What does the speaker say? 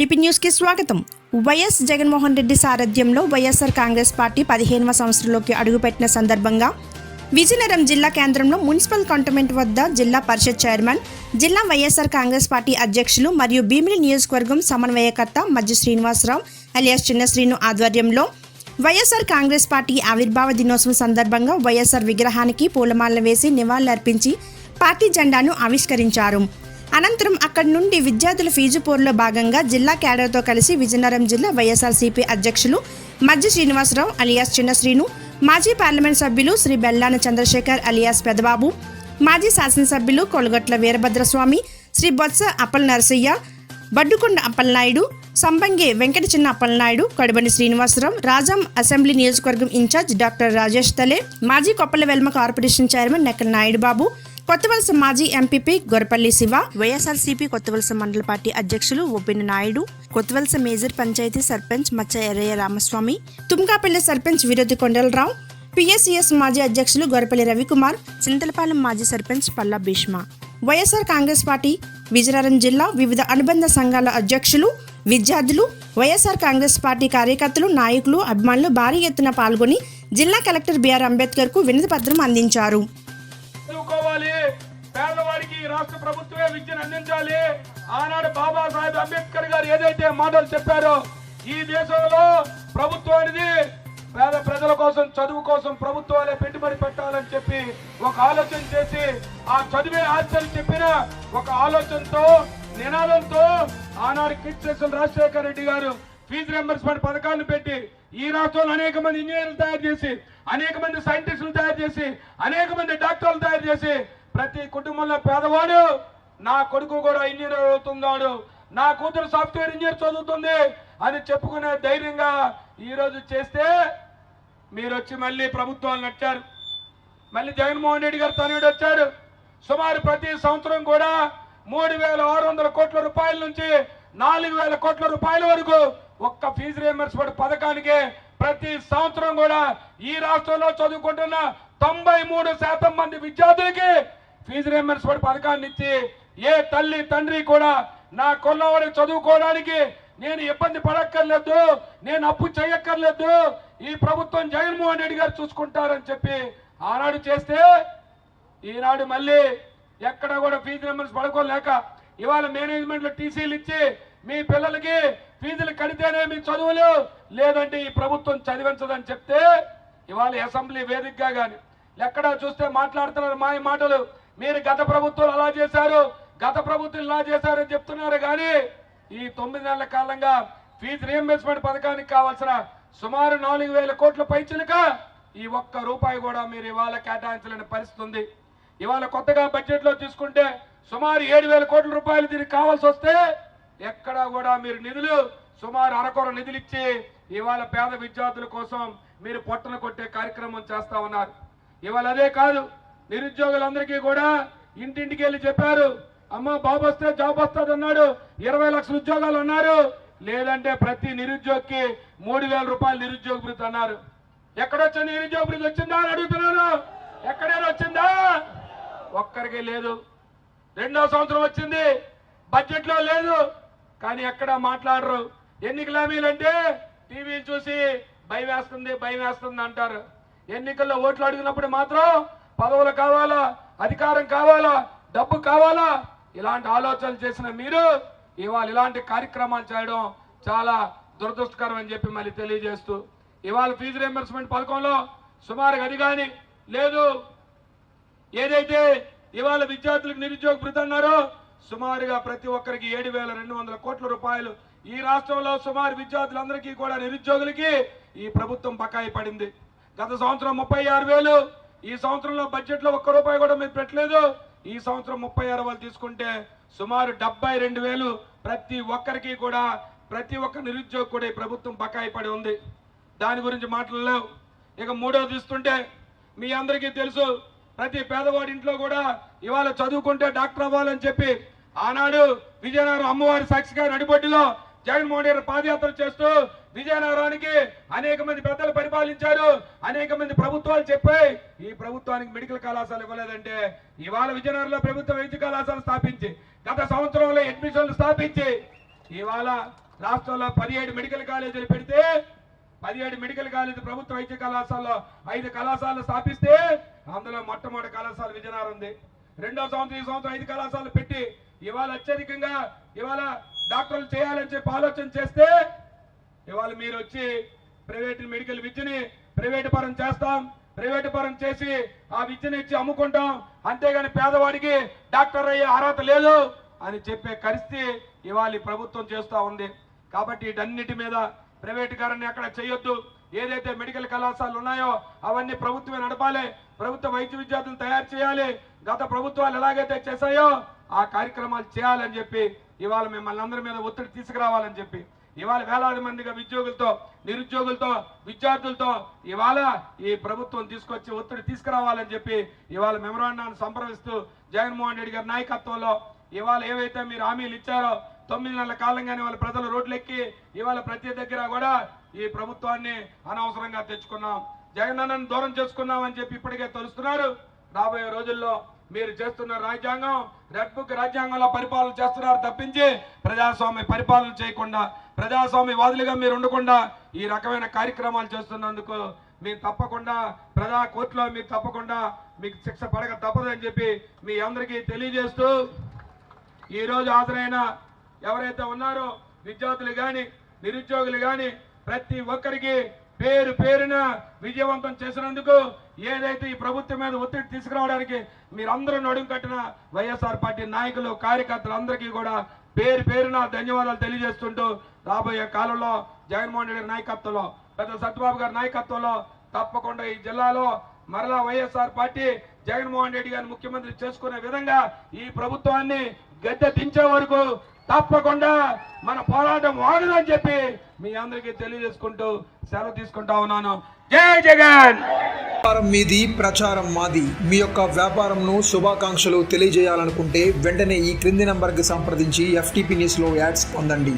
FTP న్యూస్కి స్వాగతం. YS Jaganmohan Reddy సారథ్యంలో వైఎస్ఆర్ కాంగ్రెస్ పార్టీ పదిహేనవ సంవత్సరంలోకి అడుగుపెట్టిన సందర్భంగా విజయనగరం జిల్లా కేంద్రంలో మున్సిపల్ కంటోన్మెంట్ వద్ద జిల్లా పరిషత్ చైర్మన్ జిల్లా వైఎస్ఆర్ కాంగ్రెస్ పార్టీ అధ్యక్షులు మరియు భీమిలి నియోజకవర్గం సమన్వయకర్త మధ్య శ్రీనివాసరావు అలియాస్ చిన్న శ్రీను ఆధ్వర్యంలో వైఎస్ఆర్ కాంగ్రెస్ పార్టీ ఆవిర్భావ దినోత్సవం సందర్భంగా వైఎస్ఆర్ విగ్రహానికి పూలమాలలు వేసి నివాళులర్పించి పార్టీ జెండాను ఆవిష్కరించారు. అనంతరం అక్కడి నుండి విద్యార్థుల ఫీజు పోరులో భాగంగా జిల్లా క్యాడర్తో కలిసి విజయనగరం జిల్లా వైఎస్ఆర్సీపీ అధ్యక్షులు మధ్య శ్రీనివాసరావు అలియాస్ చిన్న శ్రీను మాజీ పార్లమెంట్ సభ్యులు శ్రీ బెల్లాన చంద్రశేఖర్ అలియాస్ పెదబాబు మాజీ శాసనసభ్యులు కొలగొట్ల వీరభద్రస్వామి శ్రీ బొత్స అప్పల నరసయ్య బడ్డుకొండ అప్పలనాయుడు సంబంగి వెంకట చిన్న అప్పలనాయుడు కడుబండి శ్రీనివాసరావు రాజాం అసెంబ్లీ నియోజకవర్గం in charge doctor Rajesh Tale మాజీ కొప్పల వెల్మ కార్పొరేషన్ చైర్మన్ నెక్కల నాయుడు బాబు కొత్తవలస మాజీ ఎంపీపీ గొరపల్లి శివ వైఎస్ఆర్సీపీ కొత్తవలస మండల పార్టీ అధ్యక్షులు ఓపెన్ నాయుడు కొత్తవలస మేజర్ పంచాయతీ సర్పంచ్ మచ్చ ఎర్రయ్య రామస్వామి తుమ్కాపల్లి సర్పంచ్ విరోధి కొండలరావు పిఎస్సిఎస్ మాజీ అధ్యక్షులు గొరపల్లి రవికుమార్ చింతలపాలెం మాజీ సర్పంచ్ పల్లా భీష్మ. వైఎస్ఆర్ కాంగ్రెస్ పార్టీ విజయనగరం జిల్లా వివిధ అనుబంధ సంఘాల అధ్యక్షులు విద్యార్థులు వైఎస్ఆర్ కాంగ్రెస్ పార్టీ కార్యకర్తలు నాయకులు అభిమానులు భారీ ఎత్తున పాల్గొని జిల్లా కలెక్టర్ బిఆర్ అంబేద్కర్కు వినతి పత్రం అందించారు. రాష్ట్ర ప్రభుత్వమే విద్యను అందించాలి. ఆనాడు బాబాసాహెబ్ అంబేద్కర్ గారు ఏదైతే మాటలు చెప్పారో ఈ దేశంలో ప్రభుత్వం అనేది పేద ప్రజల కోసం చదువు కోసం ప్రభుత్వాలే పెట్టుబడి పెట్టాలని చెప్పి ఒక ఆలోచన చేసి ఆ చదివే ఆశలు చెప్పిన ఒక ఆలోచనతో నినాదంతో ఆనాడు కిట్సేషన్ రాజశేఖర రెడ్డి గారు ఫీజు రింబర్స్మెంట్ పథకాన్ని పెట్టి ఈ రాష్ట్రంలో అనేక మంది ఇంజనీర్లు తయారు చేసి అనేక మంది సైంటిస్టులు తయారు చేసి అనేక మంది డాక్టర్లు తయారు చేసి ప్రతి కుటుంబంలో పేదవాడు నా కొడుకు కూడా ఇంజనీర్ అవుతున్నాడు. నా కూతురు సాఫ్ట్వేర్ ఇంజనీర్ చదువుతుంది అని చెప్పుకునే ధైర్యంగా ఈరోజు చేస్తే మీరు వచ్చి మళ్ళీ ప్రభుత్వాలు నచ్చారు మళ్ళీ జగన్మోహన్ రెడ్డి గారు తనయుడు వచ్చాడు సుమారు ప్రతి సంవత్సరం కూడా మూడు వేల ఆరు వందల కోట్ల రూపాయల నుంచి నాలుగు వేల కోట్ల రూపాయల వరకు ఒక్క ఫీజు రియంబర్స్మెంట్ పథకానికి ప్రతి సంవత్సరం కూడా ఈ రాష్ట్రంలో చదువుకుంటున్న తొంభై మూడు శాతం మంది విద్యార్థులకి ఫీజు రియంబర్స్మెంట్ పథకాన్ని ఇచ్చి ఏ తల్లి తండ్రి కూడా నా కొల్లవాడిని చదువుకోవడానికి నేను ఇబ్బంది పడక్కర్లేదు నేను అప్పు చేయక్కర్లేదు ఈ ప్రభుత్వం జగన్మోహన్ రెడ్డి గారు చూసుకుంటారని చెప్పి ఆనాడు చేస్తే ఈనాడు మళ్ళీ ఎక్కడ కూడా ఫీజు రియంబర్స్ పడుకోలేక ఇవాళ మేనేజ్మెంట్లో టీసీలు ఇచ్చి మీ పిల్లలకి ఫీజులు కడితేనే మీ చదువులు లేదంటే ఈ ప్రభుత్వం చదివించదని చెప్తే ఇవాళ అసెంబ్లీ వేదికగా కానీ ఎక్కడా చూస్తే మాట్లాడుతున్నారు మాయ మాటలు. మీరు గత ప్రభుత్వాలు అలా చేశారు గత ప్రభుత్వం ఇలా చేశారని చెప్తున్నారు కానీ ఈ తొమ్మిది నెలల కాలంగా ఫీజు రియంబర్స్మెంట్ పథకానికి కావాల్సిన సుమారు నాలుగు వేల కోట్ల పైచులుక ఈ ఒక్క రూపాయి కూడా మీరు ఇవాళ కేటాయించలేని పరిస్థితి ఉంది. ఇవాళ కొత్తగా బడ్జెట్లో తీసుకుంటే సుమారు ఏడు వేల కోట్ల రూపాయలు దీనికి కావాల్సి వస్తే ఎక్కడా కూడా మీరు నిధులు సుమారు అరకొర నిధులు ఇచ్చి ఇవాళ పేద విద్యార్థుల కోసం మీరు పొట్టను కొట్టే కార్యక్రమం చేస్తా ఉన్నారు. ఇవాళ అదే కాదు నిరుద్యోగులందరికీ కూడా ఇంటింటికి వెళ్ళి చెప్పారు అమ్మ బాబు వస్తే జాబ్ వస్తుంది అన్నాడు. ఇరవై లక్షల ఉద్యోగాలు అన్నారు. లేదంటే ప్రతి నిరుద్యోగికి మూడు వేల రూపాయలు నిరుద్యోగ భృతి అన్నారు. ఎక్కడొచ్చా నిరుద్యోగ భృతి? వచ్చిందా అని అడుగుతున్నాను. ఎక్కడైనా వచ్చిందా? ఒక్కరికి లేదు. రెండో సంవత్సరం వచ్చింది. బడ్జెట్లో లేదు. కానీ ఎక్కడ మాట్లాడరు. ఎన్నికల హామీలంటే టీవీ చూసి భయం వేస్తుంది భయం వేస్తుంది అంటారు. ఎన్నికల్లో ఓట్లు అడిగినప్పుడు మాత్రం పదవులు కావాలా? అధికారం కావాలా? డబ్బు కావాలా? ఇలాంటి ఆలోచనలు చేసిన మీరు ఇవాళ ఇలాంటి కార్యక్రమాలు చేయడం చాలా దురదృష్టకరం అని చెప్పి మళ్ళీ తెలియజేస్తూ ఇవాళ ఫీజు రియంబర్స్మెంట్ పథకంలో సుమారుగా అది కానీ లేదు. ఏదైతే ఇవాళ విద్యార్థులకు నిరుద్యోగ భృతి అన్నారో సుమారుగా ప్రతి ఒక్కరికి ఏడు వేల రెండు వందల కోట్ల రూపాయలు. ఈ రాష్ట్రంలో సుమారు విద్యార్థులందరికీ కూడా నిరుద్యోగులకి ఈ ప్రభుత్వం బకాయి పడింది. గత సంవత్సరం ముప్పై ఆరు వేలు ఈ సంవత్సరంలో బడ్జెట్లో ఒక్క రూపాయి కూడా మీరు పెట్టలేదు. ఈ సంవత్సరం ముప్పై ఆరు తీసుకుంటే సుమారు డెబ్బై రెండు వేలు ప్రతి ఒక్కరికి కూడా ప్రతి ఒక్క నిరుద్యోగి కూడా ఈ ప్రభుత్వం బకాయి పడి ఉంది. దాని గురించి మాట్లాడలేవు. ఇక మూడోది ఇస్తుంటే మీ అందరికీ తెలుసు ప్రతి పేదవాడి ఇంట్లో కూడా ఇవాళ చదువుకుంటే డాక్టర్ అవ్వాలని చెప్పి ఆనాడు విజయనగరం అమ్మవారి సాక్షిగా నడిబొడ్డిలో జగన్మోహన్ రెడ్డి పాదయాత్ర చేస్తూ విజయనగరానికి అనేక మంది పెద్దలు పరిపాలించారు. అనేక మంది ప్రభుత్వాలు చెప్పాయి. ఈ ప్రభుత్వానికి మెడికల్ కళాశాల ఇవ్వలేదంటే ఇవాళ విజయనగరంలో ప్రభుత్వ వైద్య కళాశాల స్థాపించి గత సంవత్సరంలో అడ్మిషన్లు స్థాపించి ఇవాళ రాష్ట్రంలో పదిహేడు మెడికల్ కాలేజీలు పెడితే పదిహేడు మెడికల్ కాలేజీ ప్రభుత్వ వైద్య కళాశాలలో ఐదు కళాశాలలు స్థాపిస్తే అందులో మొట్టమొదటి కళాశాల విజయనగరం ఉంది. రెండో సంవత్సరం ఈ సంవత్సరం ఐదు కళాశాలలు పెట్టి ఇవాళ అత్యధికంగా ఇవాళ డాక్టర్లు చేయాలని చెప్పి ఆలోచన చేస్తే ఇవాళ మీరు వచ్చి ప్రైవేట్ మెడికల్ విద్యని ప్రైవేట్ పరం చేస్తాం ప్రైవేట్ పరం చేసి ఆ విద్యని ఇచ్చి అమ్ముకుంటాం. అంతేగాని పేదవాడికి డాక్టర్ అయ్యే అర్హత లేదు అని చెప్పే పరిస్థితి ఇవాళ ప్రభుత్వం చేస్తూ ఉంది. కాబట్టి వీటన్నిటి మీద ప్రైవేటీకరణ ఎక్కడ చేయొద్దు. ఏదైతే మెడికల్ కళాశాలలు ఉన్నాయో అవన్నీ ప్రభుత్వమే నడపాలి. ప్రభుత్వ వైద్య విద్యార్థులు తయారు చేయాలి. గత ప్రభుత్వాలు ఎలాగైతే చేశాయో ఆ కార్యక్రమాలు చేయాలని చెప్పి ఇవాళ మిమ్మల్ని అందరి మీద ఒత్తిడి తీసుకురావాలని చెప్పి ఇవాళ వేలాది మందిగా ఉద్యోగులతో నిరుద్యోగులతో విద్యార్థులతో ఇవాళ ఈ ప్రభుత్వం తీసుకొచ్చి ఒత్తిడి తీసుకురావాలని చెప్పి ఇవాళ మెమరాండాన్ని సంప్రదిస్తూ జగన్మోహన్ రెడ్డి గారి నాయకత్వంలో ఇవాళ ఏవైతే మీరు హామీలు ఇచ్చారో తొమ్మిది నెలల కాలంగానే వాళ్ళ ప్రజలు రోడ్లెక్కి ఇవాళ ప్రతి దగ్గర కూడా ఈ ప్రభుత్వాన్ని అనవసరంగా తెచ్చుకున్నాం. జగన్ అన్నను దూరం చేసుకున్నాం అని చెప్పి ఇప్పటికే తెలుస్తున్నారు. రాబోయే రోజుల్లో మీరు చేస్తున్న రాజ్యాంగం రెడ్ బుక్ రాజ్యాంగంలో పరిపాలన చేస్తున్నారు తప్పించి ప్రజాస్వామ్య పరిపాలన చేయకుండా ప్రజాస్వామ్య వాదులుగా మీరు ఉండకుండా ఈ రకమైన కార్యక్రమాలు చేస్తున్నందుకు మీరు తప్పకుండా ప్రజా కోర్టులో మీరు తప్పకుండా మీకు శిక్ష పడక తప్పదని చెప్పి మీ అందరికీ తెలియజేస్తూ ఈ రోజు హాజరైన ఎవరైతే ఉన్నారో విద్యార్థులు కానీ నిరుద్యోగులు కానీ ప్రతి ఒక్కరికి పేరు పేరున విజయవంతం చేసినందుకు ఏదైతే ఈ ప్రభుత్వం మీద ఒత్తిడి తీసుకురావడానికి మీరందరూ నడుం కట్టిన వైఎస్ఆర్ పార్టీ నాయకులు కార్యకర్తలు అందరికీ కూడా పేరు పేరున ధన్యవాదాలు తెలియజేస్తుంటూ రాబోయే కాలంలో జగన్మోహన్ రెడ్డి గారి నాయకత్వంలో పెద్ద సత్యబాబు గారి నాయకత్వంలో తప్పకుండా ఈ జిల్లాలో మరలా వైఎస్ఆర్ పార్టీ జగన్మోహన్ రెడ్డి గారిని ముఖ్యమంత్రి చేసుకునే విధంగా ఈ ప్రభుత్వాన్ని గద్దె దించే వరకు తప్పకుండా మన పోరాటం వాడదని చెప్పి మీ అందరికీ తెలియజేసుకుంటూ సెలవు తీసుకుంటా ఉన్నాను. జై జగన్! వ్యాపారం మీది ప్రచారం మాది. మీ యొక్క వ్యాపారంను శుభాకాంక్షలు తెలియజేయాలనుకుంటే వెంటనే ఈ క్రింది నంబర్కి సంప్రదించి ఎఫ్టీపీ న్యూస్లో యాడ్స్ పొందండి.